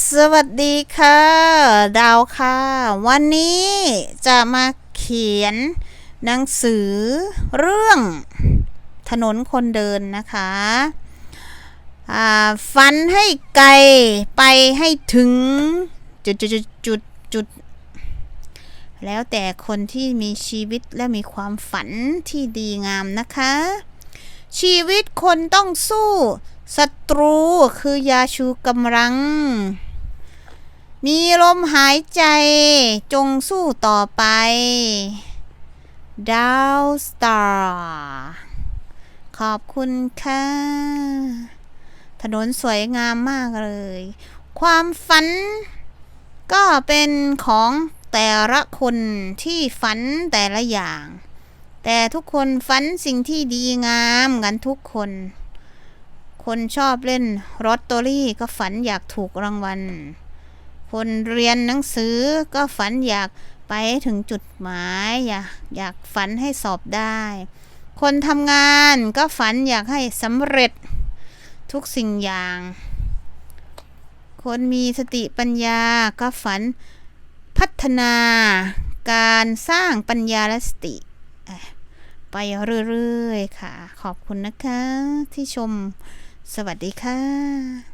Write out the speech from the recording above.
สวัสดีค่ะ ดาวค่ะ วันนี้จะมาเขียนหนังสือเรื่องถนนคนเดินนะคะฝันให้ไกลไปให้ถึงจุดจุดจุดจุดจุดแล้วแต่คนที่มีชีวิตและมีความฝันที่ดีงามนะคะ ชีวิตคนต้องสู้ ศัตรูคือยาชูกำลัง มีลมหายใจจงสู้ต่อไปดาวสตาร์ขอบคุณค่ะ ถนนสวยงามมากเลย ความฝัน ก็เป็นของแต่ละคนที่ฝันแต่ละอย่าง แต่ทุกคนฝันสิ่งที่ดีงามกันทุกคน คนชอบเล่นลอตเตอรี่ก็ฝันอยากถูกรางวัล คนเรียนหนังสือก็ฝันอยากไปถึงจุดหมาย อยากอยากฝันให้สอบได้ คนทำงานก็ฝันอยากให้สำเร็จทุกสิ่งอย่าง คนมีสติปัญญาก็ฝันพัฒนาการสร้างปัญญาและสติไปเรื่อย ๆ ค่ะ ขอบคุณนะคะที่ชม สวัสดีค่ะ